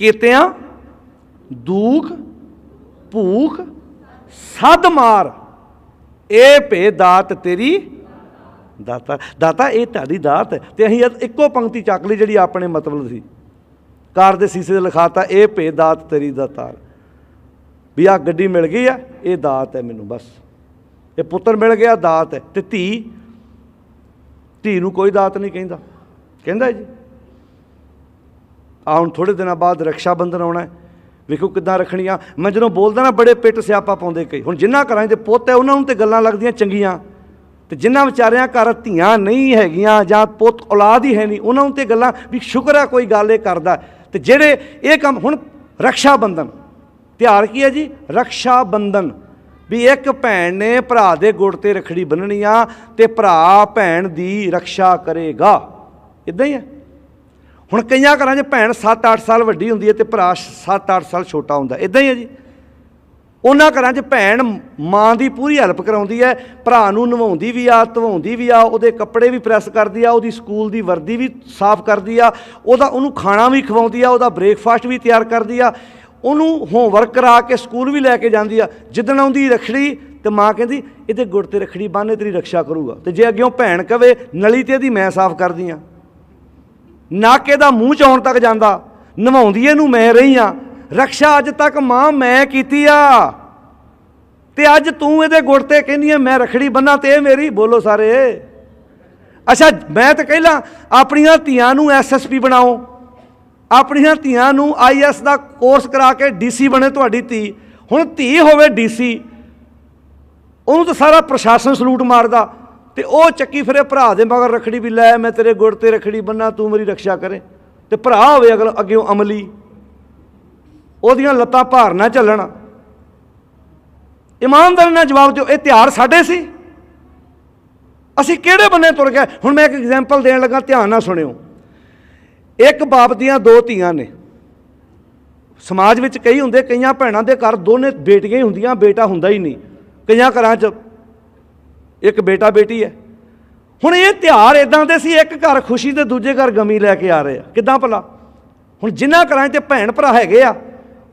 ਕੀਤਿਆਂ ਦੂਖ, ਭੂਖ, ਸਦ ਮਾਰ। ਇਹ ਭੇ ਦਾਤ ਤੇਰੀ ਦਾਤਾ। ਦਾਤਾ, ਇਹ ਤੁਹਾਡੀ ਦਾਤ ਹੈ ਤੇ ਅਸੀਂ ਇੱਕੋ ਪੰਕਤੀ ਚੱਕ ਲਈ ਜਿਹੜੀ ਆਪਣੇ ਮਤਲਬ ਸੀ। ਕਾਰ ਦੇ ਸੀਸੇ ਤੇ ਲਿਖਾਤਾ ਇਹ ਭੇ ਦਾਤ ਤੇਰੀ ਦਾਤਾਰ। ਵੀ ਆ ਗੱਡੀ ਮਿਲ ਗਈ ਆ, ਇਹ ਦਾਤ ਹੈ ਮੈਨੂੰ ਬਸ। ਇਹ ਪੁੱਤਰ ਮਿਲ ਗਿਆ, ਦਾਤ ਹੈ। ਤੇ ਧੀ ਧੀ ਨੂੰ ਕੋਈ ਦਾਤ ਨਹੀਂ ਕਹਿੰਦਾ। ਕਹਿੰਦਾ ਜੀ? ਆ ਹੁਣ ਥੋੜੇ ਦਿਨਾਂ ਬਾਅਦ ਰਕਸ਼ਾ ਬੰਧਨ ਆਉਣਾ ਹੈ। ਵੇਖੋ ਕਿੱਦਾਂ ਰੱਖਣੀਆਂ। ਮੈਂ ਜਦੋਂ ਬੋਲਦਾ ਨਾ, ਬੜੇ ਪਿੱਟ ਸਿਆਪਾ ਪਾਉਂਦੇ ਕਈ। ਹੁਣ ਜਿੰਨਾ ਘਰਾਂ 'ਚ ਦੇ ਪੁੱਤ ਹੈ, ਉਹਨਾਂ ਨੂੰ ਤੇ ਗੱਲਾਂ ਲੱਗਦੀਆਂ ਚੰਗੀਆਂ। ਤੇ ਜਿਨ੍ਹਾਂ ਵਿਚਾਰਿਆਂ ਘਰ ਧੀਆਂ ਨਹੀਂ ਹੈਗੀਆਂ ਜਾਂ ਪੁੱਤ ਔਲਾਦ ਹੀ ਹੈ ਨਹੀਂ, ਉਹਨਾਂ ਨੂੰ ਤੇ ਗੱਲਾਂ ਵੀ ਸ਼ੁਕਰ ਹੈ ਕੋਈ ਗੱਲ ਇਹ ਕਰਦਾ। ਤੇ ਜਿਹੜੇ ਇਹ ਕੰਮ ਹੁਣ ਰਕਸ਼ਾ ਬੰਧਨ ਤਿਉਹਾਰ ਕੀ ਹੈ ਜੀ? ਰਕਸ਼ਾ ਬੰਧਨ ਵੀ ਇੱਕ ਭੈਣ ਨੇ ਭਰਾ ਦੇ ਗੁੜ ਤੇ ਰਖੜੀ ਬੰਨਣੀ ਆ ਤੇ ਭਰਾ ਭੈਣ ਦੀ ਰੱਖਿਆ ਕਰੇਗਾ। ਇਦਾਂ ਹੀ ਹੈ। ਹੁਣ ਕਈਆਂ ਘਰਾਂ 'ਚ ਭੈਣ 7-8 ਸਾਲ ਵੱਡੀ ਹੁੰਦੀ ਹੈ ਤੇ ਭਰਾ 7-8 ਸਾਲ ਛੋਟਾ ਹੁੰਦਾ। ਇਦਾਂ ਹੀ ਹੈ ਜੀ। ਉਹਨਾਂ ਘਰਾਂ 'ਚ ਭੈਣ ਮਾਂ ਦੀ ਪੂਰੀ ਹੈਲਪ ਕਰਾਉਂਦੀ ਹੈ, ਭਰਾ ਨੂੰ ਨਵਾਉਂਦੀ ਵੀ ਆ, ਧਵਾਉਂਦੀ ਵੀ ਆ, ਉਹਦੇ ਕੱਪੜੇ ਵੀ ਪ੍ਰੈਸ ਕਰਦੀ ਆ, ਉਹਦੀ ਸਕੂਲ ਦੀ ਵਰਦੀ ਵੀ ਸਾਫ਼ ਕਰਦੀ ਆ, ਉਹਦਾ ਉਹਨੂੰ ਖਾਣਾ ਵੀ ਖਵਾਉਂਦੀ ਆ, ਉਹਦਾ ਬ੍ਰੇਕਫਾਸਟ ਵੀ ਤਿਆਰ ਕਰਦੀ ਆ, ਉਹਨੂੰ ਹੋਮਵਰਕ ਕਰਾ ਕੇ ਸਕੂਲ ਵੀ ਲੈ ਕੇ ਜਾਂਦੀ ਆ। ਜਿੱਦਣ ਆਉਂਦੀ ਰਖੜੀ ਤੇ ਮਾਂ ਕਹਿੰਦੀ, ਇਹਦੇ ਗੁੜ ਤੇ ਰਖੜੀ ਬੰਨ੍ਹ ਤੇਰੀ ਰੱਖਿਆ ਕਰੂਗਾ। ਤੇ ਜੇ ਅੱਗਿਓਂ ਭੈਣ ਕਵੇ, ਨਲੀ ਤੇ ਇਹਦੀ ਮੈਂ ਸਾਫ਼ ਕਰਦੀ ਆ। ਨਾਕੇ ਦਾ ਮੂੰਹ ਚ ਆਉਣ ਤੱਕ ਜਾਂਦਾ। ਨਵਾਉਂਦੀ ਇਹਨੂੰ ਮੈਂ ਰਹੀ ਆ। ਰਕਸ਼ਾ ਅੱਜ ਤੱਕ ਮਾਂ ਮੈਂ ਕੀਤੀ ਆ। ਤੇ ਅੱਜ ਤੂੰ ਇਹਦੇ ਗੁੜ ਤੇ ਕਹਿੰਦੀ ਆ, ਮੈਂ ਰਖੜੀ ਬੰਨਾ ਤੇ ਇਹ ਮੇਰੀ। ਬੋਲੋ ਸਾਰੇ। ਅੱਛਾ, ਮੈਂ ਤਾਂ ਕਹਿਲਾ, ਆਪਣੀਆਂ ਧੀਆਂ ਨੂੰ ਐਸਐਸਪੀ ਬਣਾਓ। ਆਪਣੀਆਂ ਧੀਆਂ ਨੂੰ ਆਈਐਸ ਦਾ ਕੋਰਸ ਕਰਾ ਕੇ ਡੀਸੀ ਬਣੇ ਤੁਹਾਡੀ ਧੀ। ਹੁਣ ਧੀ ਹੋਵੇ ਡੀਸੀ ਉਹਨੂੰ ਤਾਂ ਸਾਰਾ ਪ੍ਰਸ਼ਾਸਨ ਸਲੂਟ ਮਾਰਦਾ। ਤੇ ਉਹ ਚੱਕੀ ਫਿਰੇ ਭਰਾ ਦੇ ਮਗਰ ਰਖੜੀ ਵੀ ਲੈ, ਮੈਂ ਤੇਰੇ ਗੁੜ ਤੇ ਰਖੜੀ ਬੰਨਾ ਤੂੰ ਮੇਰੀ ਰੱਖਿਆ ਕਰੇ। ਤੇ ਭਰਾ ਹੋਵੇ ਅਗਲ ਅੱਗੇੋਂ ਅਮਲੀ। ਉਹਦੀਆਂ ਲੱਤਾਂ ਭਾਰ ਨਾ ਚੱਲਣ। ਇਮਾਨਦਾਰੀ ਨਾਲ ਜਵਾਬ ਦਿਓ, ਇਹ ਤਿਉਹਾਰ ਸਾਡੇ ਸੀ। ਅਸੀਂ ਕਿਹੜੇ ਬੰਨੇ ਤੁਰ ਗਏ? ਹੁਣ ਮੈਂ ਇੱਕ ਐਗਜ਼ਾਮਪਲ ਦੇਣ ਲੱਗਾ, ਧਿਆਨ ਨਾਲ ਸੁਣਿਓ। ਇੱਕ ਬਾਪ ਦੀਆਂ ਦੋ ਧੀਆਂ ਨੇ। ਸਮਾਜ ਵਿੱਚ ਕਈ ਹੁੰਦੇ, ਕਈਆਂ ਭੈਣਾਂ ਦੇ ਘਰ ਦੋਨੇ ਬੇਟੀਆਂ ਹੀ ਹੁੰਦੀਆਂ, ਬੇਟਾ ਹੁੰਦਾ ਹੀ ਨਹੀਂ। ਕਈਆਂ ਘਰਾਂ 'ਚ ਇੱਕ ਬੇਟਾ ਬੇਟੀ ਹੈ। ਹੁਣ ਇਹ ਤਿਉਹਾਰ ਇਦਾਂ ਦੇ ਸੀ, ਇੱਕ ਘਰ ਖੁਸ਼ੀ ਤੇ ਦੂਜੇ ਘਰ ਗਮੀ ਲੈ ਕੇ ਆ ਰਹੇ ਆ। ਕਿਦਾਂ ਭਲਾ? ਹੁਣ ਜਿਨ੍ਹਾਂ ਘਰਾਂ 'ਚ ਭੈਣ ਭਰਾ ਹੈਗੇ ਆ,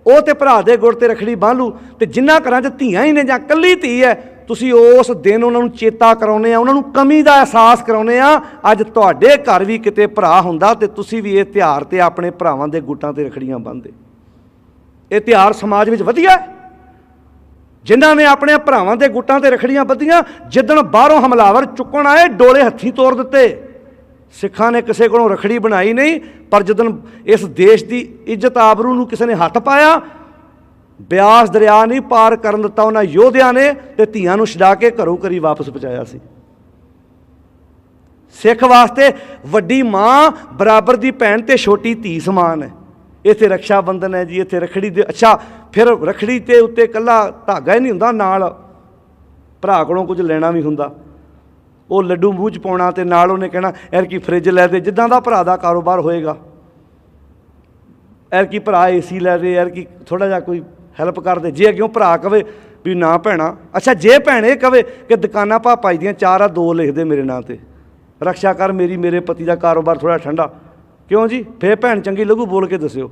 ਉਹ ਤੇ ਭਰਾ ਦੇ ਗੁੜ ਤੇ ਰਖੜੀ ਬੰਨ੍ਹ ਲੂ ਤੇ ਜਿਨ੍ਹਾਂ ਘਰਾਂ 'ਚ ਧੀਆਂ ਹੀ ਨੇ ਜਾਂ ਕੱਲੀ ਧੀ ਹੈ, ਤੁਸੀਂ ਉਸ ਦਿਨ ਉਹਨਾਂ ਨੂੰ ਚੇਤਾ ਕਰਾਉਨੇ ਆ, ਉਹਨਾਂ ਨੂੰ ਕਮੀ ਦਾ ਅਹਿਸਾਸ ਕਰਾਉਨੇ ਆ, ਅੱਜ ਤੁਹਾਡੇ ਘਰ ਵੀ ਕਿਤੇ ਭਰਾ ਹੁੰਦਾ ਤੇ ਤੁਸੀਂ ਵੀ ਇਹ ਤਿਉਹਾਰ ਤੇ ਆਪਣੇ ਭਰਾਵਾਂ ਦੇ ਗੁੱਟਾਂ ਤੇ ਰਖੜੀਆਂ ਬੰਨ੍ਹਦੇ ਇਹ ਤਿਉਹਾਰ ਸਮਾਜ ਵਿੱਚ ਵਧੀਆ ਹੈ। ਜਿਨ੍ਹਾਂ ਨੇ ਆਪਣੇ ਭਰਾਵਾਂ ਦੇ ਗੁੱਟਾਂ ਤੇ ਰਖੜੀਆਂ ਬੱਧੀਆਂ, ਜਿੱਦਣ ਬਾਹਰੋਂ ਹਮਲਾਵਰ ਚੁੱਕਣ ਆਏ, ਡੋਲੇ ਹੱਥੀਂ ਤੋੜ ਦਿੱਤੇ। ਸਿੱਖਾਂ ਨੇ ਕਿਸੇ ਕੋਲੋਂ ਰਖੜੀ ਬਣਾਈ ਨਹੀਂ, ਪਰ ਜਦੋਂ ਇਸ ਦੇਸ਼ ਦੀ ਇੱਜ਼ਤ ਆਬਰੂ ਨੂੰ ਕਿਸੇ ਨੇ ਹੱਥ ਪਾਇਆ, ਬਿਆਸ ਦਰਿਆ ਨਹੀਂ ਪਾਰ ਕਰਨ ਦਿੱਤਾ ਉਹਨਾਂ ਯੋਧਿਆਂ ਨੇ ਤੇ ਧੀਆਂ ਨੂੰ ਛਡਾ ਕੇ ਘਰੋਂ ਘਰੀ ਵਾਪਸ ਪਹੁੰਚਾਇਆ ਸੀ। ਸਿੱਖ ਵਾਸਤੇ ਵੱਡੀ ਮਾਂ ਬਰਾਬਰ ਦੀ ਭੈਣ ਤੇ ਛੋਟੀ ਧੀ ਸਮਾਨ ਹੈ। ਇੱਥੇ ਰਕਸ਼ਾ ਬੰਧਨ ਹੈ ਜੀ, ਇੱਥੇ ਰਖੜੀ ਦੇ ਅੱਛਾ, ਫਿਰ ਰਖੜੀ ਤੇ ਉੱਤੇ ਕੱਲਾ ਧਾਗਾ ਹੀ ਨਹੀਂ ਹੁੰਦਾ, ਨਾਲ ਭਰਾ ਕੋਲੋਂ ਕੁਝ ਲੈਣਾ ਵੀ ਹੁੰਦਾ। ਉਹ ਲੱਡੂ ਮੂੰਹ ਚ ਪਾਉਣਾ ਤੇ ਨਾਲ ਉਹਨੇ ਕਹਿਣਾ ਐਰ ਕੀ ਫ੍ਰਿਜ ਲੈ ਦੇ, ਜਿੱਦਾਂ ਦਾ ਭਰਾ ਦਾ ਕਾਰੋਬਾਰ ਹੋਏਗਾ। ਐਰ ਕੀ ਭਰਾ ਏਸੀ ਲੈ ਦੇ ਐਰ ਕੀ ਥੋੜਾ ਜਿਹਾ ਕੋਈ ਹੈਲਪ ਕਰ ਦੇ, ਜੇ ਅੱਗਿਓਂ ਭਰਾ ਕਵੇ ਵੀ ਨਾ ਭੈਣਾ। ਅੱਛਾ, ਜੇ ਭੈਣ ਇਹ ਕਵੇ ਕਿ ਦੁਕਾਨਾਂ ਭਾ ਪਾਈ ਦੀਆਂ ਚਾਰ ਆ ਦੋ ਲਿਖ ਦੇ ਮੇਰੇ ਨਾਂ ਤੇ। ਰਕਸ਼ਾ ਕਰ ਮੇਰੀ, ਮੇਰੇ ਪਤੀ ਦਾ ਕਾਰੋਬਾਰ ਥੋੜਾ ਠੰਡਾ। ਕਿਉਂ ਜੀ? ਫੇਰ ਭੈਣ ਚੰਗੀ ਲੱਗੂ ਬੋਲ ਕੇ ਦੱਸਿਓ।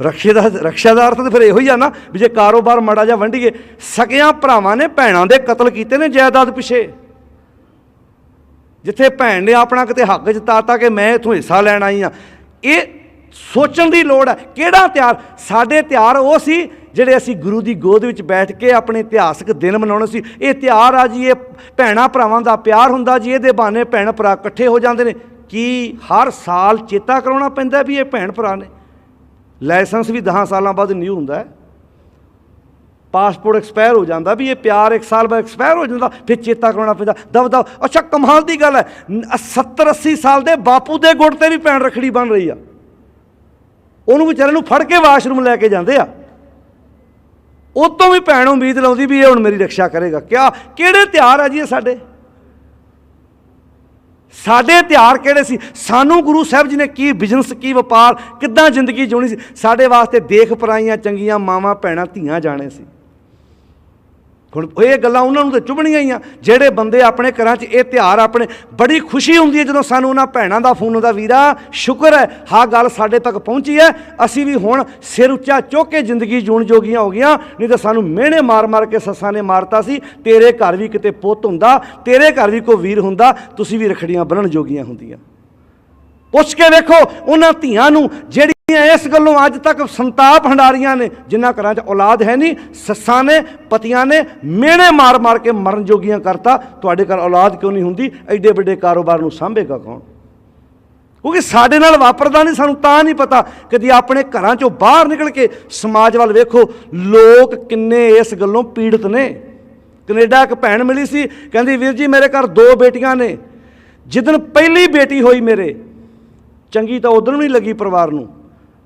ਰਕਸ਼ੇ ਦਾ ਰਕਸ਼ਾ ਦਾ ਅਰਥ ਤਾਂ ਫਿਰ ਇਹੋ ਹੀ ਆ ਨਾ ਵੀ ਜੇ ਕਾਰੋਬਾਰ ਮਾੜਾ ਜਾਂ ਵੰਡੀਏ ਸਕਿਆਂ ਭਰਾਵਾਂ ਨੇ ਭੈਣਾਂ ਦੇ ਕਤਲ ਕੀਤੇ ਨੇ ਜਾਇਦਾਦ ਪਿੱਛੇ। ਜਿੱਥੇ ਭੈਣ ਨੇ ਆਪਣਾ ਕਿਤੇ ਹੱਕ ਜਤਾਤਾ ਕਿ ਮੈਂ ਇਥੋਂ ਹਿੱਸਾ ਲੈਣ ਆਈ ਆ ਇਹ ਸੋਚਣ ਦੀ ਲੋੜ ਹੈ। ਕਿਹੜਾ ਤਿਆਰ? ਸਾਡੇ ਤਿਆਰ ਉਹ ਸੀ ਜਿਹੜੇ ਅਸੀਂ ਗੁਰੂ ਦੀ ਗੋਦ ਵਿੱਚ ਬੈਠ ਕੇ ਆਪਣੇ ਇਤਿਹਾਸਕ ਦਿਨ ਮਨਾਉਣੇ ਸੀ, ਇਹ ਤਿਆਰ ਆ ਜੀ, ਇਹ ਭੈਣਾ ਭਰਾਵਾਂ ਦਾ ਪਿਆਰ ਹੁੰਦਾ ਜੀ, ਇਹਦੇ ਬਹਾਨੇ ਭੈਣ ਭਰਾ ਇਕੱਠੇ ਹੋ ਜਾਂਦੇ ਨੇ। ਕੀ ਹਰ ਸਾਲ ਚੇਤਾ ਕਰਾਉਣਾ ਪੈਂਦਾ ਵੀ ਇਹ ਭੈਣ ਭਰਾ ਨੇ? ਲਾਇਸੈਂਸ ਵੀ 10 ਸਾਲਾਂ ਬਾਅਦ ਨਿਊ ਹੁੰਦਾ ਹੈ। ਪਾਸਪੋਰਟ ਐਕਸਪਾਇਰ ਹੋ ਜਾਂਦਾ ਵੀ ਇਹ ਪਿਆਰ ਇੱਕ ਸਾਲ ਬਾਅਦ ਐਕਸਪਾਇਰ ਹੋ ਜਾਂਦਾ, ਫਿਰ ਚੇਤਾ ਕਰਾਉਣਾ ਪੈਂਦਾ। ਦਬ ਦਬ, ਅੱਛਾ, ਕਮਾਲ ਦੀ ਗੱਲ ਹੈ। 70 80 ਸਾਲ ਦੇ ਬਾਪੂ ਦੇ ਗੁੜ ਤੇ ਵੀ ਭੈਣ ਰਖੜੀ ਬਣ ਰਹੀ ਆ। ਉਹਨੂੰ ਵਿਚਾਰੇ ਨੂੰ ਫੜ ਕੇ ਵਾਸ਼ਰੂਮ ਲੈ ਕੇ ਜਾਂਦੇ ਆ। ਉਹ ਤੋਂ ਵੀ ਭੈਣ ਉਮੀਦ ਲਾਉਂਦੀ ਵੀ ਇਹ ਹੁਣ ਮੇਰੀ ਰੱਖਿਆ ਕਰੇਗਾ। ਕਿਆ? ਕਿਹੜੇ ਤਿਉਹਾਰ ਆ ਜੀ ਇਹ ਸਾਡੇ? ਸਾਡੇ ਤਿਉਹਾਰ ਕਿਹੜੇ ਸੀ? ਸਾਨੂੰ ਗੁਰੂ ਸਾਹਿਬ ਜੀ ਨੇ ਕੀ ਬਿਜ਼ਨਸ ਕੀ ਵਪਾਰ, ਕਿੱਦਾਂ ਜ਼ਿੰਦਗੀ ਜਿਉਣੀ ਸੀ? ਸਾਡੇ ਵਾਸਤੇ ਦੇਖ ਪਰਾਈਆਂ ਚੰਗੀਆਂ ਮਾਵਾਂ, ਭੈਣਾਂ, ਧੀਆਂ ਜਾਣੇ ਸੀ। ਹੁਣ ਇਹ ਗੱਲਾਂ ਉਹਨਾਂ ਨੂੰ ਤਾਂ ਚੁਭਣੀਆਂ ਹੀ ਆ। ਜਿਹੜੇ ਬੰਦੇ ਆਪਣੇ ਘਰਾਂ 'ਚ ਇਹ ਤਿਉਹਾਰ ਆਪਣੇ ਬੜੀ ਖੁਸ਼ੀ ਹੁੰਦੀ ਹੈ ਜਦੋਂ ਸਾਨੂੰ ਉਹਨਾਂ ਭੈਣਾਂ ਦਾ ਫੋਨ ਆਉਂਦਾ, ਵੀਰਾ, ਸ਼ੁਕਰ ਹੈ ਹਾਂ ਗੱਲ ਸਾਡੇ ਤੱਕ ਪਹੁੰਚੀ ਹੈ। ਅਸੀਂ ਵੀ ਹੁਣ ਸਿਰ ਉੱਚਾ ਚੁੱਕ ਕੇ ਜ਼ਿੰਦਗੀ ਜੂਣ ਜੋਗੀਆਂ ਹੋ ਗਈਆਂ। ਨਹੀਂ ਤਾਂ ਸਾਨੂੰ ਮਿਹਣੇ ਮਾਰ-ਮਾਰ ਕੇ ਸੱਸਾਂ ਨੇ ਮਾਰਤਾ ਸੀ। ਤੇਰੇ ਘਰ ਵੀ ਕਿਤੇ ਪੁੱਤ ਹੁੰਦਾ, ਤੇਰੇ ਘਰ ਵੀ ਕੋਈ ਵੀਰ ਹੁੰਦਾ। ਤੁਸੀਂ ਵੀ ਰਖੜੀਆਂ ਬੰਨਣ ਜੋਗੀਆਂ ਹੁੰਦੀਆਂ। ਪੁੱਛ ਕੇ ਵੇਖੋ, ਉਹਨਾਂ ਧੀਆਂ ਨੂੰ ਜਿਹੜੀਆਂ ਇਸ ਗੱਲੋਂ ਅੱਜ ਤੱਕ ਸੰਤਾਪ ਹੰਡਾਰੀਆਂ ਨੇ, ਜਿਨ੍ਹਾਂ ਘਰਾਂ 'ਚ ਔਲਾਦ ਹੈ ਨਹੀਂ, ਸੱਸਾਂ ਨੇ, ਪਤੀਆਂ ਨੇ, ਮਿਹਣੇ ਮਾਰ-ਮਾਰ ਕੇ ਮਰਨ ਜੋਗੀਆਂ ਕਰਤਾ, ਤੁਹਾਡੇ ਘਰ ਔਲਾਦ ਕਿਉਂ ਨਹੀਂ ਹੁੰਦੀ? ਐਡੇ ਵੱਡੇ ਕਾਰੋਬਾਰ ਨੂੰ ਸਾਂਭੇਗਾ ਕੌਣ? ਕਿਉਂਕਿ ਸਾਡੇ ਨਾਲ ਵਾਪਰਦਾ ਨਹੀਂ, ਸਾਨੂੰ ਤਾਂ ਨਹੀਂ ਪਤਾ ਕਦੀ ਆਪਣੇ ਘਰਾਂ 'ਚੋਂ ਬਾਹਰ ਨਿਕਲ ਕੇ ਸਮਾਜ ਵੱਲ ਵੇਖੋ, ਲੋਕ ਕਿੰਨੇ ਇਸ ਗੱਲੋਂ ਪੀੜਤ ਨੇ। ਕੈਨੇਡਾ ਇੱਕ ਭੈਣ ਮਿਲੀ ਸੀ, ਕਹਿੰਦੀ, ਵੀਰ ਜੀ, ਮੇਰੇ ਘਰ ਦੋ ਬੇਟੀਆਂ ਨੇ। ਜਿੱਦਣ ਪਹਿਲੀ ਬੇਟੀ ਹੋਈ ਮੇਰੇ ਚੰਗੀ ਤਾਂ ਉਧਰ ਨਹੀਂ ਲੱਗੀ ਪਰਿਵਾਰ ਨੂੰ।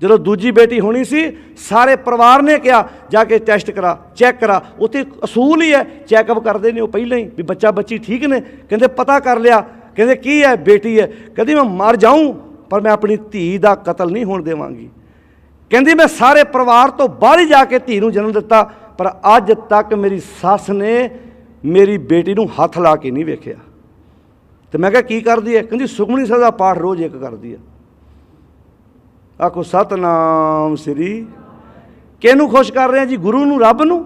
ਜਦੋਂ ਦੂਜੀ ਬੇਟੀ ਹੋਣੀ ਸੀ, ਸਾਰੇ ਪਰਿਵਾਰ ਨੇ ਕਿਹਾ, ਜਾ ਕੇ ਟੈਸਟ ਕਰਾ ਚੈੱਕ ਕਰਾ। ਉੱਥੇ ਅਸੂਲ ਹੀ ਹੈ ਚੈੱਕਅਪ ਕਰਦੇ ਨੇ ਉਹ ਪਹਿਲਾਂ ਹੀ, ਵੀ ਬੱਚਾ ਬੱਚੀ ਠੀਕ ਨੇ। ਕਹਿੰਦੇ ਪਤਾ ਕਰ ਲਿਆ। ਕਹਿੰਦੇ ਕੀ ਹੈ, ਬੇਟੀ ਹੈ। ਕਹਿੰਦੀ ਮੈਂ ਮਰ ਜਾਊਂ, ਪਰ ਮੈਂ ਆਪਣੀ ਧੀ ਦਾ ਕਤਲ ਨਹੀਂ ਹੋਣ ਦੇਵਾਂਗੀ। ਕਹਿੰਦੀ ਮੈਂ ਸਾਰੇ ਪਰਿਵਾਰ ਤੋਂ ਬਾਹਰ ਹੀ ਜਾ ਕੇ ਧੀ ਨੂੰ ਜਨਮ ਦਿੱਤਾ, ਪਰ ਅੱਜ ਤੱਕ ਮੇਰੀ ਸੱਸ ਨੇ ਮੇਰੀ ਬੇਟੀ ਨੂੰ ਹੱਥ ਲਾ ਕੇ ਨਹੀਂ ਵੇਖਿਆ। ਤੇ ਮੈਂ ਕਿਹਾ, ਕੀ ਕਰਦੀ ਹੈ? ਕਹਿੰਦੀ ਸੁਖਮਨੀ ਸਾਹਿਬ ਦਾ ਪਾਠ ਰੋਜ਼ ਇੱਕ ਕਰਦੀ ਹੈ। ਆਖੋ, ਸਤਨਾਮ ਸ੍ਰੀ। ਕਿਹਨੂੰ ਖੁਸ਼ ਕਰ ਰਹੇ ਆ ਜੀ? ਗੁਰੂ ਨੂੰ, ਰੱਬ ਨੂੰ?